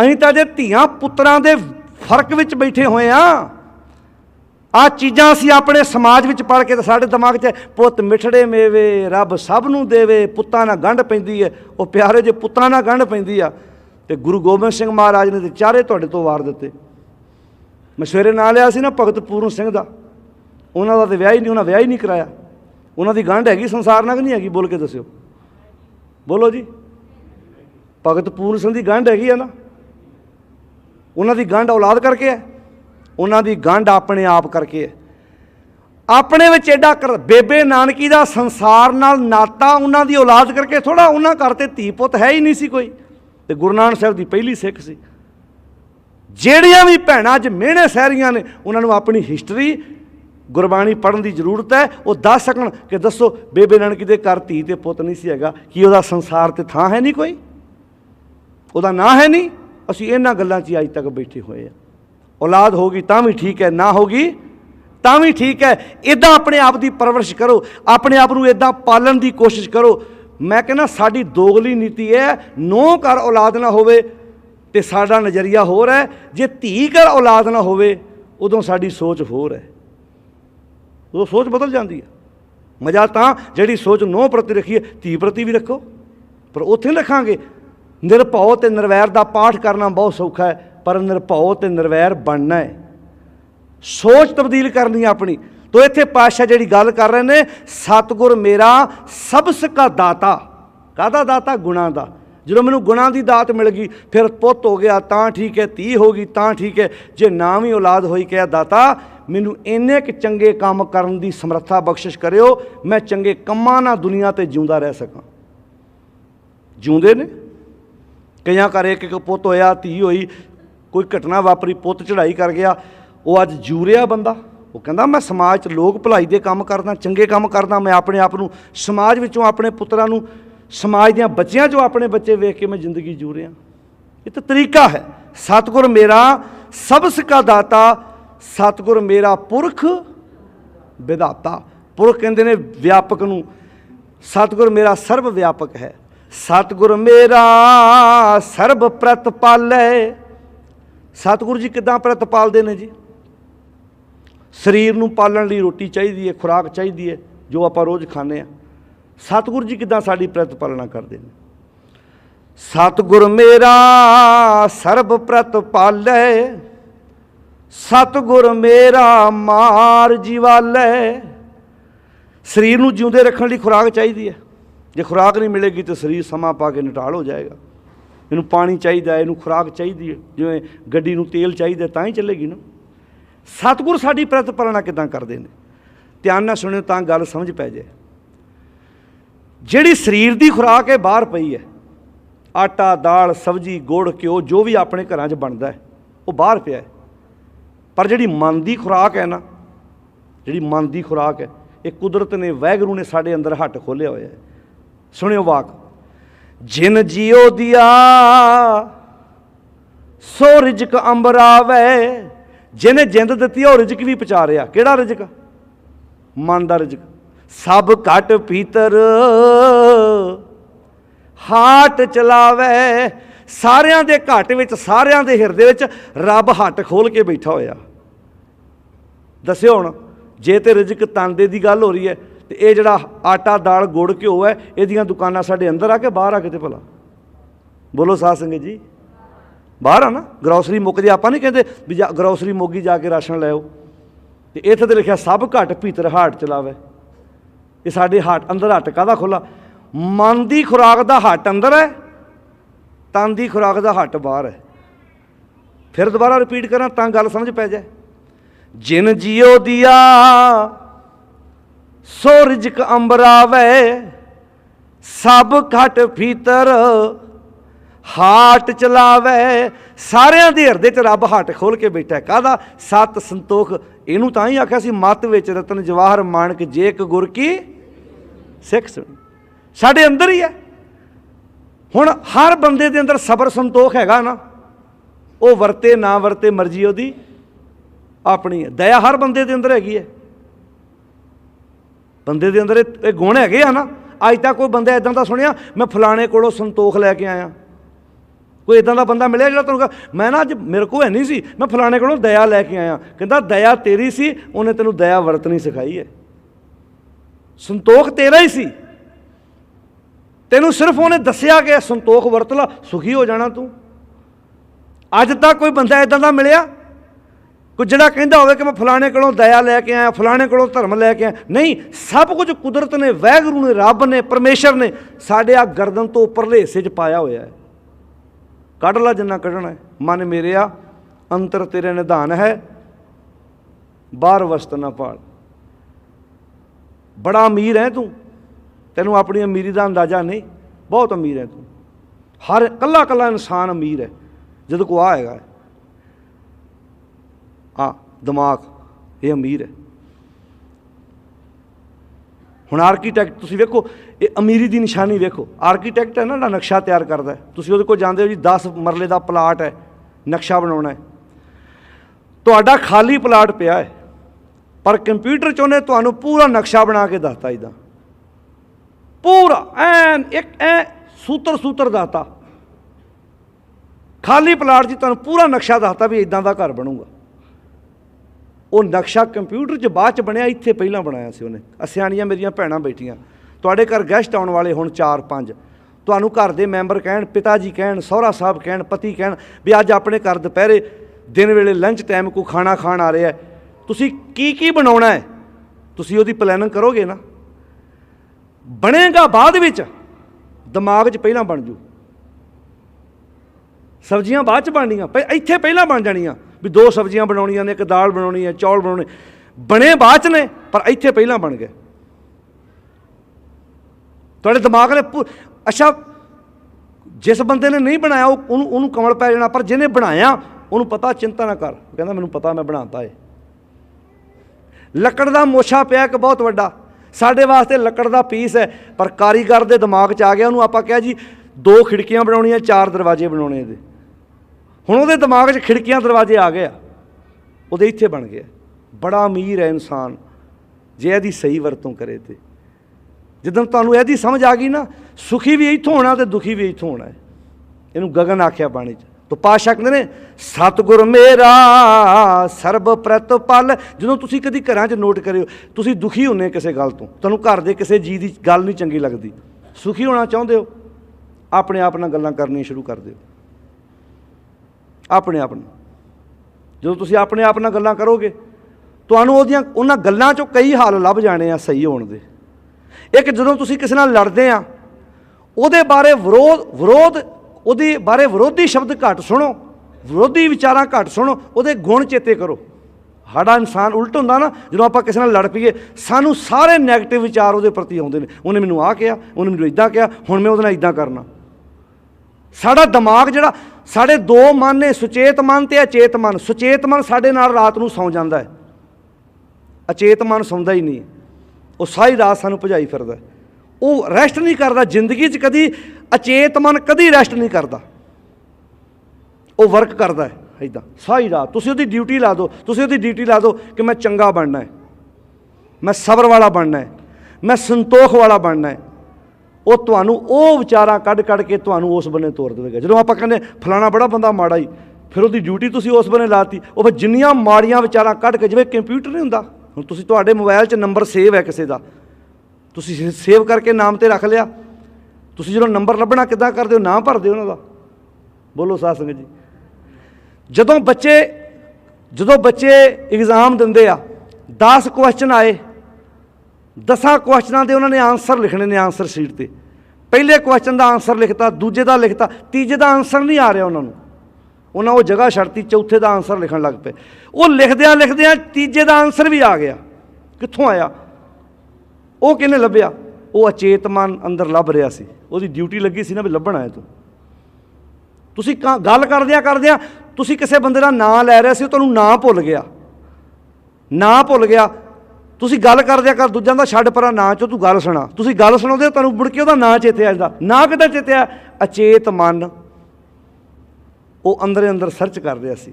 ਅਸੀਂ ਤਾਂ ਜੇ ਧੀਆਂ ਪੁੱਤਰਾਂ ਦੇ ਫ਼ਰਕ ਵਿੱਚ ਬੈਠੇ ਹੋਏ ਆ ਆ ਚੀਜ਼ਾਂ ਅਸੀਂ ਆਪਣੇ ਸਮਾਜ ਵਿੱਚ ਪੜ ਕੇ ਤਾਂ ਸਾਡੇ ਦਿਮਾਗ 'ਚ ਪੁੱਤ ਮਿਠੜੇ ਮੇਵੇ, ਰੱਬ ਸਭ ਨੂੰ ਦੇਵੇ, ਪੁੱਤਾਂ ਨਾਲ ਗੰਢ ਪੈਂਦੀ ਹੈ ਉਹ ਪਿਆਰੇ ਜੇ ਪੁੱਤਾਂ ਨਾਲ ਗੰਢ ਪੈਂਦੀ ਆ। ਤੇ ਗੁਰੂ ਗੋਬਿੰਦ ਸਿੰਘ ਮਹਾਰਾਜ ਨੇ ਤੇ ਚਾਰੇ ਤੁਹਾਡੇ ਤੋਂ ਵਾਰ ਦਿੱਤੇ। ਮੈਂ ਨਾਲ ਲਿਆ ਸੀ ਨਾ ਭਗਤ ਪੂਰਨ ਸਿੰਘ ਦਾ। ਉਹਨਾਂ ਦਾ ਤੇ ਵਿਆਹ ਹੀ ਨਹੀਂ, ਉਹਨਾਂ ਵਿਆਹ ਹੀ ਨਹੀਂ ਕਰਾਇਆ। ਉਹਨਾਂ ਦੀ ਗੰਢ ਹੈਗੀ, ਸੰਸਾਰ ਨਾਲ ਨਹੀਂ ਹੈਗੀ, ਬੋਲ ਕੇ ਦੱਸਿਓ। ਬੋਲੋ ਜੀ। ਭਗਤ ਪੂਰਨ ਸਿੰਘ ਦੀ ਗੰਢ ਹੈਗੀ ਆ ਨਾ। ਉਹਨਾਂ ਦੀ ਗੰਢ ਔਲਾਦ ਕਰਕੇ ਹੈ। ਉਹਨਾਂ ਦੀ ਗੰਢ ਆਪਣੇ ਆਪ ਕਰਕੇ ਹੈ। ਆਪਣੇ ਵਿੱਚ ਐਡਾ ਕਰ, ਬੇਬੇ ਨਾਨਕੀ ਦਾ ਸੰਸਾਰ ਨਾਲ ਨਾਤਾ ਉਹਨਾਂ ਦੀ ਔਲਾਦ ਕਰਕੇ ਥੋੜਾ ਉਹਨਾਂ ਘਰ ਤੇ ਧੀ ਪੁੱਤ ਹੈ ਹੀ ਨਹੀਂ ਸੀ ਕੋਈ। ਤੇ ਗੁਰੂ ਨਾਨਕ ਸਾਹਿਬ ਦੀ ਪਹਿਲੀ ਸਿੱਖ ਸੀ। ਜਿਹੜੀਆਂ ਵੀ ਭੈਣਾਂ ਅੱਜ ਮਿਹਣੇ ਸਹਿਰੀਆਂ ਨੇ, ਉਹਨਾਂ ਨੂੰ ਆਪਣੀ ਹਿਸਟਰੀ ਗੁਰਬਾਣੀ ਪੜ੍ਹਨ ਦੀ ਜ਼ਰੂਰਤ ਹੈ, ਉਹ ਦੱਸ ਸਕਣ ਕਿ ਦੱਸੋ, ਬੇਬੇ ਨਾਨਕੀ ਦੇ ਘਰ ਧੀ ਤੇ ਪੁੱਤ ਨਹੀਂ ਸੀ ਹੈਗਾ, ਕੀ ਉਹਦਾ ਸੰਸਾਰ ਤੇ ਥਾਂ ਹੈ ਨਹੀਂ ਕੋਈ? ਉਹਦਾ ਨਾਂ ਹੈ ਨਹੀਂ? ਅਸੀਂ ਇਹਨਾਂ ਗੱਲਾਂ 'ਚ ਹੀ ਅੱਜ ਤੱਕ ਬੈਠੇ ਹੋਏ ਆ। ਔਲਾਦ ਹੋਗੀ ਤਾਂ ਵੀ ਠੀਕ ਹੈ, ਨਾ ਹੋਗੀ ਤਾਂ ਵੀ ਠੀਕ ਹੈ। ਇਦਾਂ ਆਪਣੇ ਆਪ ਦੀ ਪਰਵਰਿਸ਼ ਕਰੋ, ਆਪਣੇ ਆਪ ਨੂੰ ਇਦਾਂ ਪਾਲਣ ਦੀ ਕੋਸ਼ਿਸ਼ ਕਰੋ। ਮੈਂ ਕਹਿੰਦਾ, ਸਾਡੀ ਦੋਗਲੀ ਨੀਤੀ ਹੈ ਨੋ ਘਰ ਔਲਾਦ ਨਾ ਹੋਵੇ ਤੇ ਸਾਡਾ ਨਜ਼ਰੀਆ ਹੋਰ ਹੈ। ਜੇ ਧੀ ਘਰ ਔਲਾਦ ਨਾ ਹੋਵੇ, ਉਦੋਂ ਸਾਡੀ ਸੋਚ ਹੋਰ ਹੈ। ਉਦੋਂ ਸੋਚ ਬਦਲ ਜਾਂਦੀ ਹੈ। ਮਜ਼ਾ ਤਾਂ ਜਿਹੜੀ ਸੋਚ ਨੋ ਪ੍ਰਤੀ ਰੱਖੀ ਹੈ ਧੀ ਪ੍ਰਤੀ ਵੀ ਰੱਖੋ। ਪਰ ਉੱਥੇ ਨਹੀਂ ਰੱਖਾਂਗੇ ਨਿਰਭਉ ਤੇ ਨਿਰਵੈਰ ਦਾ ਪਾਠ ਕਰਨਾ ਬਹੁਤ ਸੌਖਾ ਹੈ, ਪਰ ਨਿਰਭਉ ਤੇ ਨਿਰਵੈਰ ਬਣਨਾ ਹੈ। ਸੋਚ ਤਬਦੀਲ ਕਰਨੀ ਹੈ ਆਪਣੀ। ਤੋ ਇੱਥੇ ਪਾਤਸ਼ਾਹ ਜਿਹੜੀ ਗੱਲ ਕਰ ਰਹੇ ਨੇ, ਸਤਿਗੁਰ ਮੇਰਾ ਸਬਸ ਕਾ ਦਾਤਾ। ਕਾਹਦਾ ਦਾਤਾ? ਗੁਣਾ ਦਾ। ਜਦੋਂ ਮੈਨੂੰ ਗੁਣਾ ਦੀ ਦਾਤ ਮਿਲ ਗਈ, ਫਿਰ ਪੁੱਤ ਹੋ ਗਿਆ, ਤਾਂ ਠੀਕ ਹੈ, ਧੀ ਹੋ ਗਈ, ਤਾਂ ਠੀਕ ਹੈ। ਜੇ ਨਾ ਵੀ ਔਲਾਦ ਹੋਈ ਕਿਹਾ ਦਾਤਾ ਮੈਨੂੰ ਇੰਨੇ ਕੁ ਚੰਗੇ ਕੰਮ ਕਰਨ ਦੀ ਸਮਰੱਥਾ ਬਖਸ਼ਿਸ਼ ਕਰਿਓ, ਮੈਂ ਚੰਗੇ ਕੰਮਾਂ ਨਾਲ ਦੁਨੀਆ ਤੇ ਜਿਉਂਦਾ ਰਹਿ ਸਕਾਂ। ਜਿਉਂਦੇ ਨੇ? ਕਈਆਂ ਘਰ ਇੱਕ ਇੱਕ ਪੁੱਤ ਹੋਇਆ, ਧੀ ਹੋਈ, ਕੋਈ ਘਟਨਾ ਵਾਪਰੀ, ਪੁੱਤ ਚੜ੍ਹਾਈ ਕਰ ਗਿਆ, ਉਹ ਅੱਜ ਜੂ ਰਿਹਾ ਬੰਦਾ। ਉਹ ਕਹਿੰਦਾ, ਮੈਂ ਸਮਾਜ 'ਚ ਲੋਕ ਭਲਾਈ ਦੇ ਕੰਮ ਕਰਦਾ, ਚੰਗੇ ਕੰਮ ਕਰਦਾ, ਮੈਂ ਆਪਣੇ ਆਪ ਨੂੰ, ਸਮਾਜ ਵਿੱਚੋਂ ਆਪਣੇ ਪੁੱਤਰਾਂ ਨੂੰ, ਸਮਾਜ ਦੀਆਂ ਬੱਚਿਆਂ 'ਚੋਂ ਆਪਣੇ ਬੱਚੇ ਵੇਖ ਕੇ ਮੈਂ ਜ਼ਿੰਦਗੀ ਜੂ ਰਿਹਾ ਇਹ ਤਾਂ ਤਰੀਕਾ ਹੈ। ਸਤਿਗੁਰ ਮੇਰਾ ਸਬਸ ਕਾ ਦਾਤਾ ਸਤਿਗੁਰ ਮੇਰਾ ਪੁਰਖ ਵਿਧਾਤਾ। ਪੁਰਖ ਕਹਿੰਦੇ ਨੇ ਵਿਆਪਕ ਨੂੰ, ਸਤਿਗੁਰ ਮੇਰਾ ਸਰਬ ਵਿਆਪਕ ਹੈ। ਸਤਿਗੁਰ ਮੇਰਾ ਸਰਬ ਪ੍ਰਤਪਾਲੈ ਸਤਿਗੁਰੂ ਜੀ ਕਿਦਾਂ ਪ੍ਰਤਪਾਲਦੇ ਨੇ ਜੀ? ਸਰੀਰ ਨੂੰ ਪਾਲਣ ਲਈ ਰੋਟੀ ਚਾਹੀਦੀ ਹੈ, ਖੁਰਾਕ ਚਾਹੀਦੀ ਹੈ, ਜੋ ਆਪਾਂ ਰੋਜ਼ ਖਾਂਦੇ ਆ ਸਤਿਗੁਰੂ ਜੀ ਕਿਦਾਂ ਸਾਡੀ ਪ੍ਰਤਪਾਲਣਾ ਕਰਦੇ ਨੇ? ਸਤਿਗੁਰ ਮੇਰਾ ਸਰਬ ਪ੍ਰਤਪਾਲੈ ਸਤਿਗੁਰ ਮੇਰਾ ਮਾਰ ਜੀਵਾਲੈ। ਸਰੀਰ ਨੂੰ ਜਿਉਂਦੇ ਰੱਖਣ ਲਈ ਖੁਰਾਕ ਚਾਹੀਦੀ ਹੈ। ਜੇ ਖੁਰਾਕ ਨਹੀਂ ਮਿਲੇਗੀ ਤਾਂ ਸਰੀਰ ਸਮਾਂ ਪਾ ਕੇ ਨਿਟਾਲ ਹੋ ਜਾਏਗਾ। ਇਹਨੂੰ ਪਾਣੀ ਚਾਹੀਦਾ ਇਹਨੂੰ ਖੁਰਾਕ ਚਾਹੀਦੀ ਹੈ। ਜਿਵੇਂ ਗੱਡੀ ਨੂੰ ਤੇਲ ਚਾਹੀਦਾ ਤਾਂ ਹੀ ਚੱਲੇਗੀ ਨਾ। ਸਤਿਗੁਰ ਸਾਡੀ ਪ੍ਰਤਪਾਲਣਾ ਕਿਦਾਂ ਕਰਦੇ ਨੇ? ਧਿਆਨ ਨਾਲ ਸੁਣਿਓ ਤਾਂ ਗੱਲ ਸਮਝ ਪੈ ਜਾਏ। ਜਿਹੜੀ ਸਰੀਰ ਦੀ ਖੁਰਾਕ ਹੈ, ਬਾਹਰ ਪਈ ਹੈ। ਆਟਾ, ਦਾਲ, ਸਬਜ਼ੀ, ਗੁੜ, ਘਿਓ ਜੋ ਵੀ ਆਪਣੇ ਘਰਾਂ 'ਚ ਬਣਦਾ ਹੈ, ਉਹ ਬਾਹਰ ਪਿਆ ਹੈ। ਪਰ ਜਿਹੜੀ ਮਨ ਦੀ ਖੁਰਾਕ ਹੈ ਨਾ, ਜਿਹੜੀ ਮਨ ਦੀ ਖੁਰਾਕ ਹੈ, ਇਹ ਕੁਦਰਤ ਨੇ ਵੈਗਰੂ ਨੇ ਸਾਡੇ ਅੰਦਰ ਹੱਟ ਖੋਲਿਆ ਹੋਇਆ ਹੈ। ਸੁਣਿਓ ਵਾਕ। ਜਿਨ ਜਿਉ ਦਿਆ, ਸੋ ਰਿਜਕ ਅੰਬਰ ਆਵੇ। ਜਿਹਨੇ ਜਿੰਦ ਦਿੱਤੀ, ਉਹ ਰਿਜਕ ਵੀ ਪਚਾ ਰਿਹਾ। ਕਿਹੜਾ ਰਿਜਕ? ਮਨ ਦਾ ਰਿਜਕ। ਸਭ ਘਟ ਪੀਤਰ, ਹਾਟ ਚਲਾਵੇ। ਸਾਰਿਆਂ ਦੇ ਘਟ ਵਿੱਚ, ਸਾਰਿਆਂ ਦੇ ਹਿਰਦੇ ਵਿੱਚ ਰੱਬ ਹੱਟ ਖੋਲ ਕੇ ਬੈਠਾ ਹੋਇਆ। ਦੱਸਿਓ ਹੁਣ, ਜੇ ਤੇ ਰਿਜਕ ਤਾਂਦੇ ਦੀ ਗੱਲ ਹੋ ਰਹੀ ਹੈ, ਤੇ ਇਹ ਜਿਹੜਾ ਆਟਾ, ਦਾਲ, ਗੁੜ, ਘਿਓ ਹੈ, ਇਹਦੀਆਂ ਦੁਕਾਨਾਂ ਸਾਡੇ ਅੰਦਰ ਆ ਕੇ ਬਾਹਰ ਆ ਕਿਤੇ ਭਲਾ? ਬੋਲੋ ਸਾਧ ਸੰਗਤ ਜੀ। ਬਾਹਰ ਆ ਨਾ ਗਰੋਸਰੀ ਮੁੱਕ ਜੇ, ਆਪਾਂ ਨਹੀਂ ਕਹਿੰਦੇ ਵੀ ਜਾ ਗਰੋਸਰੀ ਮੋਗੀ ਜਾ ਕੇ ਰਾਸ਼ਨ ਲੈ ਆਓ। ਤੇ ਇੱਥੇ ਤੇ ਲਿਖਿਆ, ਸਭ ਘਟ ਭੀਤਰ ਹਾਟ ਚਲਾਵੇ। ਇਹ ਸਾਡੇ ਹਾਟ, ਅੰਦਰ ਹੱਟ ਕਾਹਦਾ ਖੁੱਲਾ ਮਨ ਦੀ ਖੁਰਾਕ ਦਾ ਹੱਟ ਅੰਦਰ ਹੈ। ਤਨ ਦੀ ਖੁਰਾਕ ਦਾ ਹੱਟ ਬਾਹਰ ਹੈ। ਫਿਰ ਦੁਬਾਰਾ ਰਿਪੀਟ ਕਰਾਂ ਤਾਂ ਗੱਲ ਸਮਝ ਪੈ ਜਾਏ। ਜਿਨ ਜਿਉ ਦਿਆ, ਸੋ ਰਿਜਕ ਅੰਬਰਾਵੇ ਸਭ ਘਟ ਫੀਤਰ ਹਾਟ ਚਲਾਵੇ। ਸਾਰਿਆਂ ਦੇ ਹਿਰਦੇ 'ਚ ਰੱਬ ਹੱਟ ਖੋਲ ਕੇ ਬੈਠਾ ਹੈ। ਕਾਹਦਾ? ਸਤ ਸੰਤੋਖ। ਇਹਨੂੰ ਤਾਂ ਹੀ ਆਖਿਆ ਸੀ, ਮਤ ਵਿੱਚ ਰਤਨ ਜਵਾਹਰ ਮਾਨਕ ਜੇਕ ਗੁਰ ਕੀ? ਸਿੱਖ ਸੁਣੀ। ਸਾਡੇ ਅੰਦਰ ਹੀ ਹੈ। ਹੁਣ ਹਰ ਬੰਦੇ ਦੇ ਅੰਦਰ ਸਬਰ ਸੰਤੋਖ ਹੈਗਾ ਨਾ, ਉਹ ਵਰਤੇ ਨਾ ਵਰਤੇ ਮਰਜ਼ੀ ਉਹਦੀ ਆਪਣੀ ਹੈ। ਦਇਆ ਹਰ ਬੰਦੇ ਦੇ ਅੰਦਰ ਹੈਗੀ ਹੈ। ਬੰਦੇ ਦੇ ਅੰਦਰ ਇਹ ਇਹ ਗੁਣ ਹੈਗੇ ਆ ਨਾ, ਅੱਜ ਤੱਕ ਕੋਈ ਬੰਦਾ ਇਦਾਂ ਦਾ ਸੁਣਿਆ, ਮੈਂ ਫਲਾਣੇ ਕੋਲੋਂ ਸੰਤੋਖ ਲੈ ਕੇ ਆਇਆ। ਕੋਈ ਇਦਾਂ ਦਾ ਬੰਦਾ ਮਿਲਿਆ ਜਿਹੜਾ ਤੈਨੂੰ ਕਹੇ, ਮੈਂ ਨਾ ਅੱਜ ਮੇਰੇ ਕੋਲ ਹੈ ਨਹੀਂ ਸੀ, ਮੈਂ ਫਲਾਣੇ ਕੋਲੋਂ ਦਇਆ ਲੈ ਕੇ ਆਇਆ। ਕਹਿੰਦਾ, ਦਇਆ ਤੇਰੀ ਸੀ, ਉਹਨੇ ਤੈਨੂੰ ਦਇਆ ਵਰਤਣੀ ਸਿਖਾਈ ਹੈ। ਸੰਤੋਖ ਤੇਰਾ ਹੀ ਸੀ। ਤੈਨੂੰ ਸਿਰਫ ਉਹਨੇ ਦੱਸਿਆ ਕਿ ਸੰਤੋਖ ਵਰਤ ਲਾ, ਸੁਖੀ ਹੋ ਜਾਣਾ ਤੂੰ। ਅੱਜ ਤੱਕ ਕੋਈ ਬੰਦਾ ਇਦਾਂ ਦਾ ਮਿਲਿਆ? ਕੋਈ ਜਿਹੜਾ ਕਹਿੰਦਾ ਹੋਵੇ ਕਿ ਮੈਂ ਫਲਾਣੇ ਕੋਲੋਂ ਦਇਆ ਲੈ ਕੇ ਆਇਆ, ਫਲਾਣੇ ਕੋਲੋਂ ਧਰਮ ਲੈ ਕੇ ਆਇਆ। ਨਹੀਂ, ਸਭ ਕੁਝ ਕੁਦਰਤ ਨੇ ਵੈਗਰੂ ਨੇ, ਰੱਬ ਨੇ, ਪਰਮੇਸ਼ਰ ਨੇ ਸਾਡੇ ਆ ਗਰਦਨ ਤੋਂ ਉੱਪਰਲੇ ਹਿੱਸੇ 'ਚ ਪਾਇਆ ਹੋਇਆ ਹੈ। ਕੱਢ ਲਾ ਜਿੰਨਾ ਕੱਢਣਾ ਹੈ। ਮਨ ਮੇਰਿਆ ਅੰਤਰ ਤੇਰੇ ਨਿਧਾਨ ਹੈ। ਬਾਹਰ ਵਸਤ ਨਾ ਪਾਲ ਬੜਾ ਅਮੀਰ ਹੈ ਤੂੰ। ਤੈਨੂੰ ਆਪਣੀ ਅਮੀਰੀ ਦਾ ਅੰਦਾਜ਼ਾ ਨਹੀਂ, ਬਹੁਤ ਅਮੀਰ ਹੈ ਤੂੰ। ਹਰ ਕੱਲਾ ਕੱਲਾ ਇਨਸਾਨ ਅਮੀਰ ਹੈ, ਜਦੋਂ ਕੋ ਆ ਹੈਗਾ। ਆ ਦਿਮਾਗ, ਇਹ ਅਮੀਰ ਹੈ। ਹੁਣ ਆਰਕੀਟੈਕਟ ਤੁਸੀਂ ਵੇਖੋ, ਇਹ ਅਮੀਰੀ ਦੀ ਨਿਸ਼ਾਨੀ ਵੇਖੋ। ਆਰਕੀਟੈਕਟ ਹੈ ਨਾ, ਜਿਹੜਾ ਨਕਸ਼ਾ ਤਿਆਰ ਕਰਦਾ ਤੁਸੀਂ ਉਹਦੇ ਕੋਲ ਜਾਂਦੇ ਹੋ ਜੀ 10 ਮਰਲੇ ਦਾ ਪਲਾਟ ਹੈ, ਨਕਸ਼ਾ ਬਣਾਉਣਾ ਹੈ। ਤੁਹਾਡਾ ਖਾਲੀ ਪਲਾਟ ਪਿਆ ਹੈ, ਪਰ ਕੰਪਿਊਟਰ 'ਚ ਉਹਨੇ ਤੁਹਾਨੂੰ ਪੂਰਾ ਨਕਸ਼ਾ ਬਣਾ ਕੇ ਦੱਸਤਾ ਇਹਦਾ ਪੂਰਾ, ਐਨ ਇੱਕ ਐ ਸੂਤਰ ਸੂਤਰ ਦਾਤਾ। ਖਾਲੀ ਪਲਾਟ 'ਚ ਤੁਹਾਨੂੰ ਪੂਰਾ ਨਕਸ਼ਾ ਦੱਸਤਾ ਵੀ ਇਦਾਂ ਦਾ ਘਰ ਬਣੂਗਾ। ਉਹ ਨਕਸ਼ਾ ਕੰਪਿਊਟਰ 'ਚ ਬਾਅਦ 'ਚ ਬਣਿਆ, ਇੱਥੇ ਪਹਿਲਾਂ ਬਣਾਇਆ ਸੀ ਉਹਨੇ। ਅਸਿਆਣੀਆਂ ਮੇਰੀਆਂ ਭੈਣਾਂ ਬੈਠੀਆਂ। ਤੁਹਾਡੇ ਘਰ ਗੈਸਟ ਆਉਣ ਵਾਲੇ ਹੁਣ 4-5 ਤੁਹਾਨੂੰ ਘਰ ਦੇ ਮੈਂਬਰ ਕਹਿਣ ਪਿਤਾ ਜੀ ਕਹਿਣ, ਸਹੁਰਾ ਸਾਹਿਬ ਕਹਿਣ, ਪਤੀ ਕਹਿਣ ਵੀ ਅੱਜ ਆਪਣੇ ਘਰ ਦੁਪਹਿਰੇ ਦਿਨ ਵੇਲੇ ਲੰਚ ਟਾਈਮ ਕੋ ਖਾਣਾ ਖਾਣ ਆ ਰਿਹਾ ਤੁਸੀਂ ਕੀ ਕੀ ਬਣਾਉਣਾ ਹੈ? ਤੁਸੀਂ ਉਹਦੀ ਪਲੈਨਿੰਗ ਕਰੋਗੇ ਨਾ? ਬਣੇਗਾ ਬਾਅਦ ਵਿੱਚ, ਦਿਮਾਗ 'ਚ ਪਹਿਲਾਂ ਬਣ ਜੂ। ਸਬਜ਼ੀਆਂ ਬਾਅਦ ਚ ਬਣਨੀਆਂ ਪਹਿ ਇੱਥੇ ਪਹਿਲਾਂ ਬਣ ਜਾਣੀਆਂ। ਵੀ ਦੋ ਸਬਜ਼ੀਆਂ ਬਣਾਉਣੀਆਂ ਨੇ, ਇੱਕ ਦਾਲ ਬਣਾਉਣੀ ਹੈ, ਚੌਲ ਬਣਾਉਣੇ। ਬਣੇ ਬਾਅਦ ਚ ਨੇ, ਪਰ ਇੱਥੇ ਪਹਿਲਾਂ ਬਣ ਗਏ। ਤੁਹਾਡੇ ਦਿਮਾਗ ਨੇ ਅੱਛਾ, ਜਿਸ ਬੰਦੇ ਨੇ ਨਹੀਂ ਬਣਾਇਆ, ਉਹ, ਉਹਨੂੰ ਉਹਨੂੰ ਕਮਲ ਪੈ ਜਾਣਾ, ਪਰ ਜਿਹਨੇ ਬਣਾਇਆ, ਉਹਨੂੰ ਪਤਾ ਚਿੰਤਾ ਨਾ ਕਰ। ਕਹਿੰਦਾ, ਮੈਨੂੰ ਪਤਾ, ਮੈਂ ਬਣਾਤਾ ਏ। ਲੱਕੜ ਦਾ ਮੋਛਾ ਪਿਆ ਇੱਕ ਬਹੁਤ ਵੱਡਾ। ਸਾਡੇ ਵਾਸਤੇ ਲੱਕੜ ਦਾ ਪੀਸ ਹੈ, ਪਰ ਕਾਰੀਗਰ ਦੇ ਦਿਮਾਗ 'ਚ ਆ ਗਿਆ, ਉਹਨੂੰ ਆਪਾਂ ਕਿਹਾ ਜੀ, ਦੋ ਖਿੜਕੀਆਂ ਬਣਾਉਣੀਆਂ, ਚਾਰ ਦਰਵਾਜ਼ੇ ਬਣਾਉਣੇ ਇਹਦੇ। ਹੁਣ ਉਹਦੇ ਦਿਮਾਗ 'ਚ ਖਿੜਕੀਆਂ, ਦਰਵਾਜ਼ੇ ਆ ਗਿਆ ਉਹਦੇ ਇੱਥੇ ਬਣ ਗਿਆ। ਬੜਾ ਅਮੀਰ ਹੈ ਇਨਸਾਨ, ਜੇ ਇਹਦੀ ਸਹੀ ਵਰਤੋਂ ਕਰੇ ਤੇ। ਜਦੋਂ ਤੁਹਾਨੂੰ ਇਹਦੀ ਸਮਝ ਆ ਗਈ ਨਾ, ਸੁਖੀ ਵੀ ਇੱਥੋਂ ਹੋਣਾ ਤੇ ਦੁਖੀ ਵੀ ਇੱਥੋਂ ਹੋਣਾ ਇਹਨੂੰ ਗਗਨ ਆਖਿਆ ਬਾਣੀ 'ਚ। ਤੋ ਪਾਸ਼ਾ ਕਹਿੰਦੇ ਨੇ, ਸਤਿਗੁਰ ਮੇਰਾ, ਸਰਬ ਪ੍ਰਤਪਲ। ਜਦੋਂ ਤੁਸੀਂ ਕਦੀ ਘਰਾਂ 'ਚ ਨੋਟ ਕਰਿਓ, ਤੁਸੀਂ ਦੁਖੀ ਹੁੰਨੇ ਕਿਸੇ ਗੱਲ ਤੋਂ। ਤੁਹਾਨੂੰ ਘਰ ਦੇ ਕਿਸੇ ਜੀ ਦੀ ਗੱਲ ਨਹੀਂ ਚੰਗੀ ਲੱਗਦੀ। ਸੁਖੀ ਹੋਣਾ ਚਾਹੁੰਦੇ ਹੋ? ਆਪਣੇ ਆਪ ਨਾਲ ਗੱਲਾਂ ਕਰਨੀਆਂ ਸ਼ੁਰੂ ਕਰ ਦਿਓ। ਆਪਣੇ ਆਪ ਨਾਲ। ਜਦੋਂ ਤੁਸੀਂ ਆਪਣੇ ਆਪ ਨਾਲ ਗੱਲਾਂ ਕਰੋਗੇ, ਤੁਹਾਨੂੰ ਉਹਦੀਆਂ, ਉਹਨਾਂ ਗੱਲਾਂ 'ਚੋਂ ਕਈ ਹਾਲ ਲੱਭ ਜਾਣੇ ਆ ਸਹੀ ਹੋਣ ਦੇ। ਇੱਕ ਜਦੋਂ ਤੁਸੀਂ ਕਿਸੇ ਨਾਲ ਲੜਦੇ ਆ, ਉਹਦੇ ਬਾਰੇ ਵਿਰੋਧ ਵਿਰੋਧ ਉਹਦੇ ਬਾਰੇ ਵਿਰੋਧੀ ਸ਼ਬਦ ਘੱਟ ਸੁਣੋ, ਵਿਰੋਧੀ ਵਿਚਾਰਾਂ ਘੱਟ ਸੁਣੋ, ਉਹਦੇ ਗੁਣ ਚੇਤੇ ਕਰੋ। ਸਾਡਾ ਇਨਸਾਨ ਉਲਟ ਹੁੰਦਾ ਨਾ, ਜਦੋਂ ਆਪਾਂ ਕਿਸੇ ਨਾਲ ਲੜ ਪਈਏ, ਸਾਨੂੰ ਸਾਰੇ 네ਗੇਟਿਵ ਵਿਚਾਰ ਉਹਦੇ ਪ੍ਰਤੀ ਆਉਂਦੇ ਨੇ। ਉਹਨੇ ਮੈਨੂੰ ਆਹ ਕਿਹਾ, ਉਹਨੇ ਮੈਨੂੰ ਇਦਾਂ ਕਿਹਾ, ਹੁਣ ਮੈਂ ਉਹਦੇ ਨਾਲ ਇਦਾਂ ਕਰਨਾ। ਸਾਡਾ ਦਿਮਾਗ ਜਿਹੜਾ, ਸਾਡੇ ਦੋ ਮਨ ਨੇ, ਸੁਚੇਤ ਮਨ ਤੇ ਅਚੇਤ ਮਨ। ਸੁਚੇਤ ਮਨ ਸਾਡੇ ਨਾਲ ਰਾਤ ਨੂੰ ਸੌਂ ਜਾਂਦਾ ਹੈ। ਅਚੇਤ ਮਨ ਸੌਂਦਾ ਹੀ ਨਹੀਂ। ਉਹ ਸਾਰੀ ਰਾਤ ਸਾਨੂੰ ਭਜਾਈ ਫਿਰਦਾ ਉਹ ਰੈਸਟ ਨਹੀਂ ਕਰਦਾ ਜ਼ਿੰਦਗੀ 'ਚ ਕਦੀ। ਅਚੇਤ ਮਨ ਕਦੀ ਰੈਸਟ ਨਹੀਂ ਕਰਦਾ। ਉਹ ਵਰਕ ਕਰਦਾ ਹੈ ਇਦਾਂ ਸਾਰੀ ਰਾਤ। ਤੁਸੀਂ ਉਹਦੀ ਡਿਊਟੀ ਲਾ ਦਿਓ, ਤੁਸੀਂ ਉਹਦੀ ਡਿਊਟੀ ਲਾ ਦਿਓ ਕਿ ਮੈਂ ਚੰਗਾ ਬਣਨਾ ਹੈ। ਮੈਂ ਸਬਰ ਵਾਲਾ ਬਣਨਾ ਹੈ। ਮੈਂ ਸੰਤੋਖ ਵਾਲਾ ਬਣਨਾ ਹੈ। ਉਹ ਤੁਹਾਨੂੰ ਉਹ ਵਿਚਾਰਾਂ ਕੱਢ ਕੱਢ ਕੇ ਤੁਹਾਨੂੰ ਉਸ ਬੰਨੇ ਤੋਰ ਦੇਵੇਗਾ। ਜਦੋਂ ਆਪਾਂ ਕਹਿੰਦੇ ਫਲਾਣਾ ਬੜਾ ਬੰਦਾ ਮਾੜਾ ਹੀ ਫਿਰ ਉਹਦੀ ਡਿਊਟੀ ਤੁਸੀਂ ਉਸ ਬੰਨੇ ਲਾਤੀ ਉਹ ਫਿਰ ਜਿੰਨੀਆਂ ਮਾੜੀਆਂ ਵਿਚਾਰਾਂ ਕੱਢ ਕੇ, ਜਿਵੇਂ ਕੰਪਿਊਟਰ ਨਹੀਂ ਹੁੰਦਾ। ਹੁਣ ਤੁਸੀਂ ਤੁਹਾਡੇ ਮੋਬਾਈਲ 'ਚ ਨੰਬਰ ਸੇਵ ਹੈ ਕਿਸੇ ਦਾ। ਤੁਸੀਂ ਸੇਵ ਕਰਕੇ ਨਾਮ ਤੇ ਰੱਖ ਲਿਆ। ਤੁਸੀਂ ਜਦੋਂ ਨੰਬਰ ਲੱਭਣਾ ਕਿੱਦਾਂ ਕਰਦੇ ਹੋ ਨਾਮ ਭਰਦੇ ਹੋ ਉਹਨਾਂ ਦਾ। ਬੋਲੋ ਸਾਧ ਸੰਗਤ ਜੀ। ਜਦੋਂ ਬੱਚੇ ਜਦੋਂ ਬੱਚੇ ਐਗਜ਼ਾਮ ਦਿੰਦੇ ਆ 10 ਕੁਐਸਚਨ ਆਏ 10 ਕੁਐਸਚਨਾਂ ਦੇ ਉਹਨਾਂ ਨੇ ਆਨਸਰ ਲਿਖਣੇ ਨੇ ਆਨਸਰ ਸ਼ੀਟ ਤੇ। ਪਹਿਲੇ ਕੁਐਸਚਨ ਦਾ ਆਨਸਰ ਲਿਖਤਾ, ਦੂਜੇ ਦਾ ਲਿਖਤਾ, ਤੀਜੇ ਦਾ ਆਨਸਰ ਨਹੀਂ ਆ ਰਿਹਾ ਉਹਨਾਂ ਨੂੰ। ਉਹਨਾਂ ਉਹ ਜਗ੍ਹਾ ਛੱਡਤੀ, ਚੌਥੇ ਦਾ ਆਨਸਰ ਲਿਖਣ ਲੱਗ ਪਏ। ਉਹ ਲਿਖਦਿਆਂ ਲਿਖਦਿਆਂ ਤੀਜੇ ਦਾ ਆਨਸਰ ਵੀ ਆ ਗਿਆ। ਕਿੱਥੋਂ ਆਇਆ? ਉਹ ਕਿਹਨੇ ਲੱਭਿਆ? ਉਹ ਅਚੇਤ ਮਨ ਅੰਦਰ ਲੱਭ ਰਿਹਾ ਸੀ। ਉਹਦੀ ਡਿਊਟੀ ਲੱਗੀ ਸੀ ਨਾ ਵੀ ਲੱਭਣਾ ਹੈ ਤੂੰ। ਤੁਸੀਂ ਕ- ਗੱਲ ਕਰਦਿਆਂ ਕਰਦਿਆਂ ਤੁਸੀਂ ਕਿਸੇ ਬੰਦੇ ਦਾ ਨਾਂ ਲੈ ਰਹੇ ਸੀ ਉਹ ਤੁਹਾਨੂੰ ਨਾਂ ਭੁੱਲ ਗਿਆ। ਨਾਂ ਭੁੱਲ ਗਿਆ। ਤੁਸੀਂ ਗੱਲ ਕਰਦਿਆਂ ਕਰ ਦੂਜਿਆਂ ਦਾ ਛੱਡ ਪਰਾਂ ਨਾਂ ਚੋਂ ਤੂੰ ਗੱਲ ਸੁਣਾ। ਤੁਸੀਂ ਗੱਲ ਸੁਣਾਉਂਦੇ ਹੋ, ਤੁਹਾਨੂੰ ਮੁੜ ਕੇ ਉਹਦਾ ਨਾਂ ਚੇਤੇ ਆ ਜਾਂਦਾ ਨਾਂ ਕਿੱਦਾਂ ਚੇਤਿਆ ਅਚੇਤ ਮਨ ਉਹ ਅੰਦਰੇ ਅੰਦਰ ਸਰਚ ਕਰ ਰਿਹਾ ਸੀ।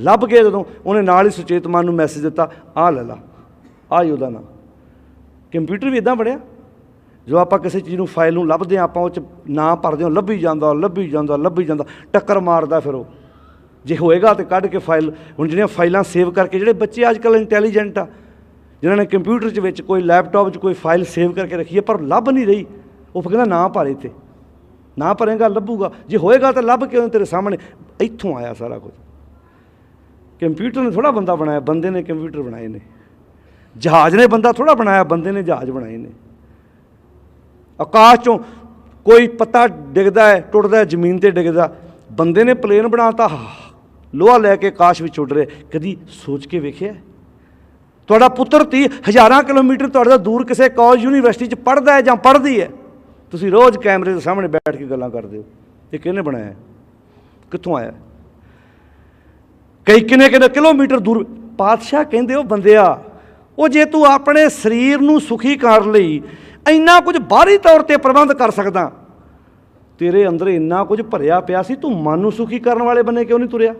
ਲੱਭ ਗਿਆ ਜਦੋਂ ਉਹਨੇ ਨਾਲ ਹੀ ਸੁਚੇਤ ਮਨ ਨੂੰ ਮੈਸੇਜ ਦਿੱਤਾ ਆ ਲੈ ਲਾ। ਆ ਹੀ ਉਹਦਾ ਨਾਂ। ਕੰਪਿਊਟਰ ਵੀ ਇਦਾਂ ਬਣਿਆ। ਜੋ ਆਪਾਂ ਕਿਸੇ ਚੀਜ਼ ਨੂੰ ਫਾਈਲ ਨੂੰ ਲੱਭਦੇ ਹਾਂ, ਆਪਾਂ ਉਹ ਚ ਨਾਂ ਭਰਦੇ ਹਾਂ, ਲੱਭੀ ਜਾਂਦਾ ਲੱਭੀ ਜਾਂਦਾ ਲੱਭੀ ਜਾਂਦਾ, ਟੱਕਰ ਮਾਰਦਾ ਫਿਰ ਉਹ। ਜੇ ਹੋਏਗਾ ਤੇ ਕੱਢ ਕੇ ਫਾਈਲ ਹੁਣ ਜਿਹੜੀਆਂ ਫਾਈਲਾਂ ਸੇਵ ਕਰਕੇ, ਜਿਹੜੇ ਬੱਚੇ ਅੱਜ ਕੱਲ੍ਹ ਇੰਟੈਲੀਜੈਂਟ ਆ, ਜਿਨ੍ਹਾਂ ਨੇ ਕੰਪਿਊਟਰ 'ਚ ਵਿੱਚ ਕੋਈ ਲੈਪਟਾਪ 'ਚ ਕੋਈ ਫਾਈਲ ਸੇਵ ਕਰਕੇ ਰੱਖੀ ਹੈ, ਪਰ ਲੱਭ ਨਹੀਂ ਰਹੀ, ਉਹ ਫਿਰ ਕਹਿੰਦਾ ਨਾ ਭਰੇ ਇੱਥੇ। ਨਾ ਭਰੇਗਾ, ਲੱਭੂਗਾ। ਜੇ ਹੋਏਗਾ ਤਾਂ ਲੱਭ ਕੇ ਤੇਰੇ ਸਾਹਮਣੇ? ਇੱਥੋਂ ਆਇਆ ਸਾਰਾ ਕੁਝ। ਕੰਪਿਊਟਰ ਨੇ ਥੋੜਾ ਬੰਦਾ ਬਣਾਇਆ, ਬੰਦੇ ਨੇ ਕੰਪਿਊਟਰ ਬਣਾਏ ਨੇ। ਜਹਾਜ਼ ਨੇ ਬੰਦਾ ਥੋੜਾ ਬਣਾਇਆ, ਬੰਦੇ ਨੇ ਜਹਾਜ਼ ਬਣਾਏ ਨੇ। ਆਕਾਸ਼ ਚੋਂ ਕੋਈ ਪੱਤਾ ਡਿੱਗਦਾ ਹੈ, ਟੁੱਟਦਾ ਜ਼ਮੀਨ ਤੇ ਡਿੱਗਦਾ ਬੰਦੇ ਨੇ ਪਲੇਨ ਬਣਾਤਾ, ਲੋਹਾ ਲੈ ਕੇ ਆਕਾਸ਼ ਵਿੱਚ ਉੱਡ ਰਿਹਾ। ਕਦੀ ਸੋਚ ਕੇ ਵੇਖਿਆ? ਤੁਹਾਡਾ ਪੁੱਤਰ ਤੀ ਹਜ਼ਾਰਾਂ ਕਿਲੋਮੀਟਰ ਤੁਹਾਡੇ ਤੋਂ ਦੂਰ ਕਿਸੇ ਕਾਲਜ ਯੂਨੀਵਰਸਿਟੀ 'ਚ ਪੜ੍ਹਦਾ ਹੈ ਜਾਂ ਪੜ੍ਹਦੀ ਹੈ? ਤੁਸੀਂ ਰੋਜ਼ ਕੈਮਰੇ ਦੇ ਸਾਹਮਣੇ ਬੈਠ ਕੇ ਗੱਲਾਂ ਕਰਦੇ ਹੋ। ਇਹ ਕਿਹਨੇ ਬਣਾਇਆ? ਕਿੱਥੋਂ ਆਇਆ? ਕਈ ਕਿੰਨੇ ਕਿੰਨੇ ਕਿਲੋਮੀਟਰ ਦੂਰ। ਪਾਤਸ਼ਾਹ ਕਹਿੰਦੇ ਉਹ ਬੰਦਿਆ, ਉਹ ਜੇ ਤੂੰ ਆਪਣੇ ਸਰੀਰ ਨੂੰ ਸੁਖੀ ਕਰਨ ਲਈ ਇੰਨਾ ਕੁਝ ਬਾਹਰੀ ਤੌਰ ਤੇ ਪ੍ਰਬੰਧ ਕਰ ਸਕਦਾ। ਤੇਰੇ ਅੰਦਰ ਇੰਨਾ ਕੁਝ ਭਰਿਆ ਪਿਆ ਸੀ, ਤੂੰ ਮਨ ਨੂੰ ਸੁਖੀ ਕਰਨ ਵਾਲੇ ਬੰਨੇ ਕਿਉਂ ਨਹੀਂ ਤੁਰਿਆ?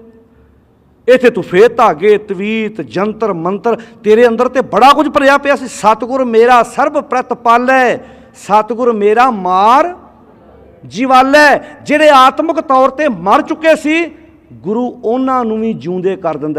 ਇੱਥੇ ਤੂੰ ਫੇਰ ਧਾਗੇ, ਤਵੀਤ, ਜੰਤਰ, ਮੰਤਰ, ਤੇਰੇ ਅੰਦਰ ਤੇ ਬੜਾ ਕੁਝ ਭਰਿਆ ਪਿਆ ਸੀ। ਸਤਿਗੁਰ ਮੇਰਾ ਸਰਬ ਪ੍ਰਤ ਪਾਲੈ ਸਤਿਗੁਰ ਮੇਰਾ ਮਾਰ ਜੀਵਾਲੈ, ਜਿਹੜੇ ਆਤਮਿਕ ਤੌਰ ਤੇ ਮਰ ਚੁੱਕੇ ਸੀ, ਗੁਰੂ ਉਹਨਾਂ ਨੂੰ ਵੀ ਜਿਉਂਦੇ ਕਰ ਦਿੰਦਾ